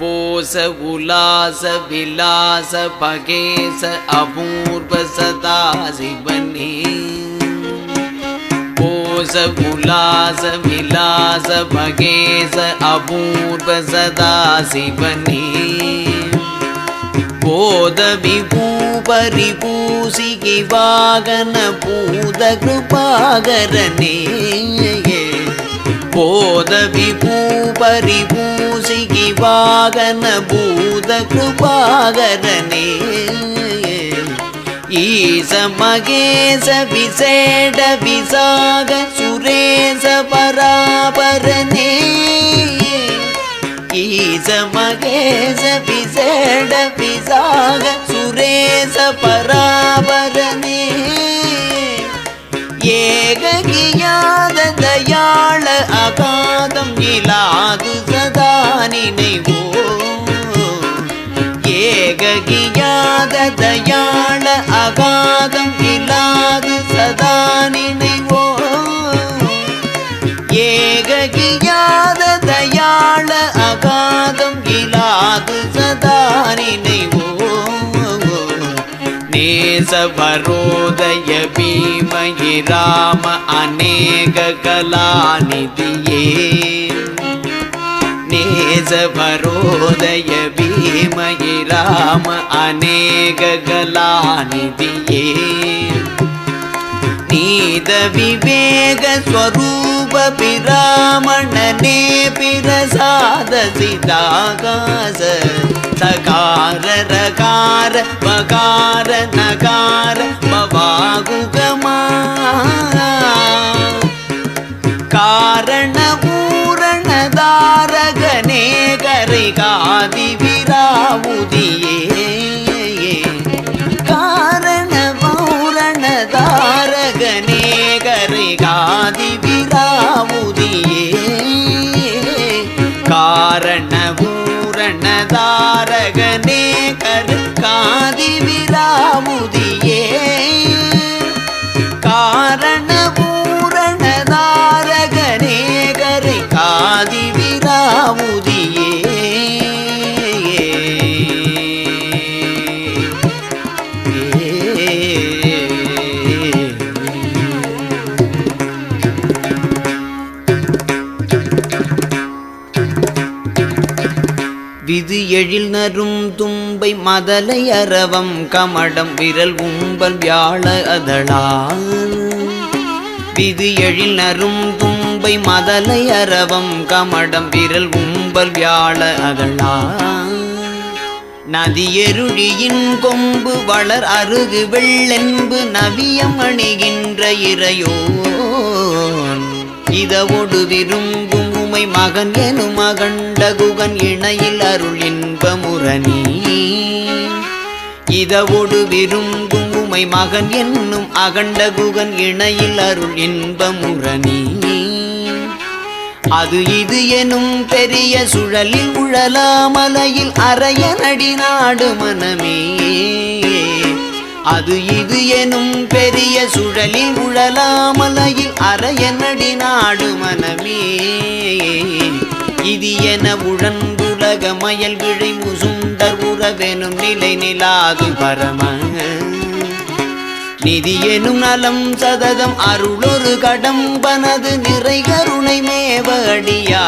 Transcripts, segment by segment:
போச உலாச விலாச பகேச அபூர்வ சதாசிவனே. போச உலாச விலாச பகேச அபூர்வ சதாசிவனே. போத விபூபரிபூசிகி வாகன பூத கிருபாகரனே. போத விபூபரி பூசிகி வாகன பூத கிருபாகரனே. ஈச மகேச விசேட விசாக சுரேச பராபரனே ஈச மகேச விசேட விசாக சுரேச பராபரனே ஏககியாத தயாள அகாதம் தயாள அபாதம் இல்லாது சதா நினைவோ? ஏககியாத தயாள அகாதம் இல்லாது சதா நினைவோ? நேசவரோதய பீமயி ராம அநேக கலாநிதியே. நேசவரோதய பீமய ராம அநேக கலாநிதியே. நீத விவேக ஸ்வரூப பிராமணனே பிரசாத சிதாகாச. சகார ரகார மகார நகார பவாகுகமா காரண பூரண தாரகனே ஊதியே இது எழில் நரும் தும்பை மதலை அரவம் கமடம் விரல் உம்பல் வியாழ அதழால். விது எழில் நரும் தும்பை மதலை அரவம் கமடம் விரல் உம்பல் வியாழ அதழால். நதியெருழியின் கொம்பு வளர் அருகு வெள்ளென்பு நவியம் அணிகின்ற இறையோன். இதவொடு விரும்பும் உமை மகன் எனும் மகண்டகுகன் இணையில் அருள் இன்பமுரணி. இதவோடு விரும்பும் உமை மகன் என்னும் அகண்டகுகன் இணையில் அருள் இன்பமுரணி. அது இது எனும் பெரிய சுழலில் உழலாமலையில் அரையனடி நாடு மனமே. அது இது எனும் பெரிய சுழலில் உழலாமலையில் அரையனடி நாடு மனமே. இது என உழந்துலக மயல் விழை முசுந்தர் உறவெனும் நிலை நிலாது பரம. நிதி எனும் நலம் சததம் அருளொரு கடம்பனது நிறை கருணை மேவடியார்.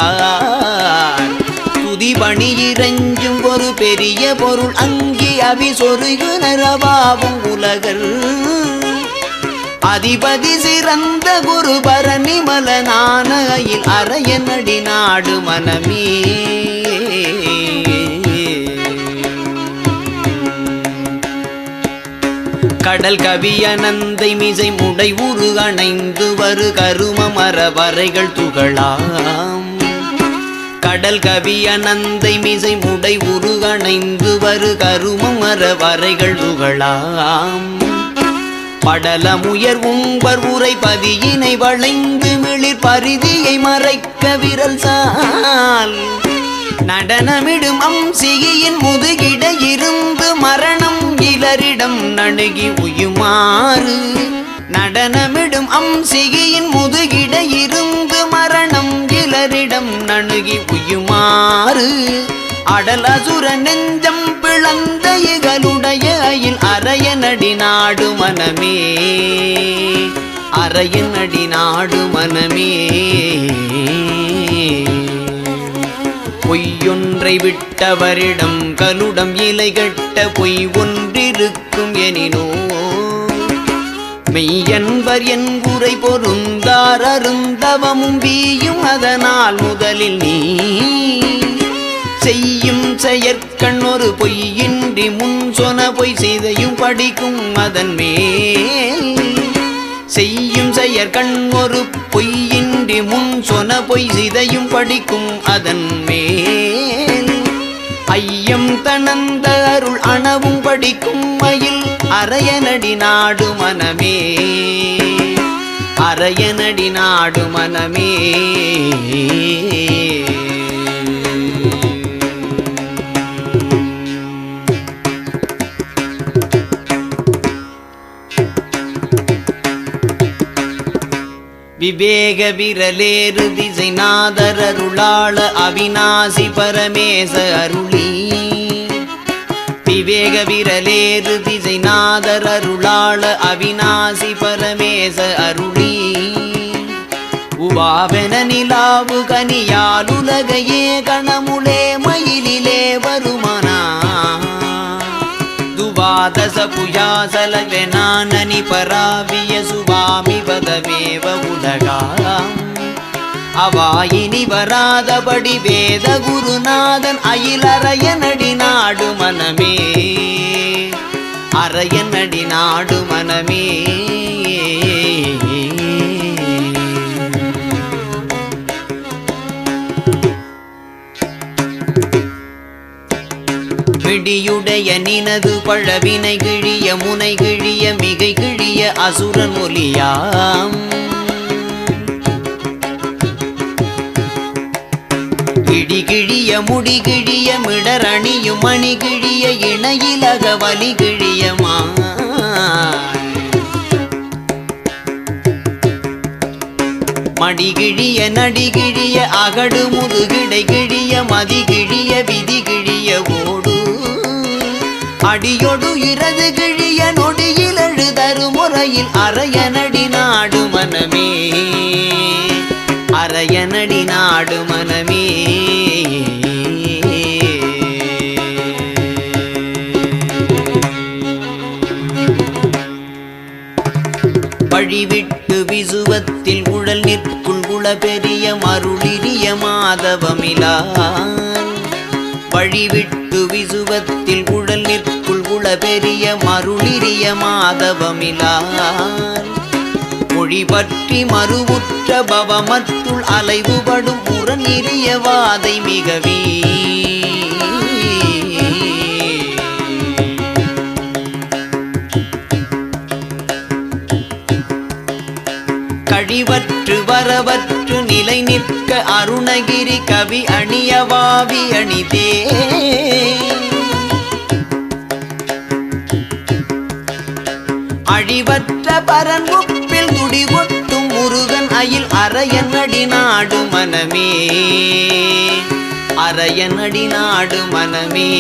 துதி பணி இறைஞ்சும் ஒரு பெரிய பொருள் அங்கி அவி சொருகு நரவாவும் உலகர். அதிபதி சிறந்த குரு பரணி மலனான அயில் அரையனடி நாடு மனமே. கடல் கவியனந்தை மிசை முடை உரு அணைந்து வரு கரும மர வரைகள் துகளாம். கடல் கவியனந்தை மிசை முடை உரு அணைந்து வரு கரும மர வரைகள் துகளாம். படல முயர் உம்பர் உரை பதியினை வளைந்து மிளிர் பரிதியை மறைக்க விரல் சால். நடனமிடும் அம்சியின் முதுகிட இருந்து மரணம் இலரிடம் நணுகி உயுமாறு. நடனமிடும் அம்சியின் முதுகிட இருந்து மரணம் இலரிடம் நணுகி உயுமாறு. அடல் அசுர நெஞ்சம் அடிநாடு மனமே. அறையின் அடிநாடு மனமே. பொய்யொன்றை விட்டவரிடம் கலுடம் இலை கட்ட பொய் ஒன்றிருக்கும் எனினோ மெய்யன்பர் என் குறை பொருந்தார் அருந்தவமும் வீயும் அதனால் முதலில் நீ. செய்யும் செயற்கண் ஒரு பொய்யின்றி முன் சொன பொய் செய்தையும் படிக்கும் அதன் மேல். செய்யும் செயற்கண் ஒரு பொய்யின்றி முன் சொன பொய் சிதையும் படிக்கும் அதன் மேல். ஐயம் தனந்த அருள் அணவும் படிக்கும் மயில் அரையனடி நாடு மனமே. அரையனடி நாடு மனமே. விவேக விரலேறு திசை நாதர் அருளாள அவிநாசி பரமேச அருளி. விவேக விரலேறு திசை நாதர் அருளாள அவிநாசி பரமேச அருளி. உவாவென நிலாவு கனியாலுலகையே கணமுளே துவாதச புயாசலவெனானனி பராவிய சுவாமி பதமேவ உலகாம் அவாயினி வராதபடி வேத குருநாதன் அயிலறையனடி நாடு மனமே. அறையனடி நாடு மனமே. விடியுடைய நினது பழவினை கிழிய முனை கிழிய மிகை கிழிய அசுரன் மொழியாம் இடி கிழிய முடி கிழிய மிடர் அணியும் மணி கிழிய இணையிலக வலி கிழியமா மடிகிழிய நடிகிழிய அகடு முதுகிடை கிழிய மதிகிழிய விதிகிழிய ஓடு அடியொடு இரது கிழிய நொடியில் எழுதரு முறையில் அரையனடி நாடு மனமே. அரையனடி நாடு மனமே. வழிவிட்டு விசுவத்தில் உழல் நிற்கும் குள பெரிய மருளிரிய மாதவமிலா வழிவிட்டு விசுவத்தில் உழல் நிற்கும் குள பெரிய மருளிரிய மாதவமிலார். மொழி பற்றி மறுவுற்ற பவமற்றுள் அலைவுபடும் முரண் இரிய வாதை மிகவே கழிவற்று வரவற்று நிலை நிற்க அருணகிரி கவி அணியவாவி அணிதே அழிவற்ற பரன் உப்பில் துடிகொட்டும் முருகன் அயில் அரையனடி நாடு மனமே. அரையனடி நாடு மனமே.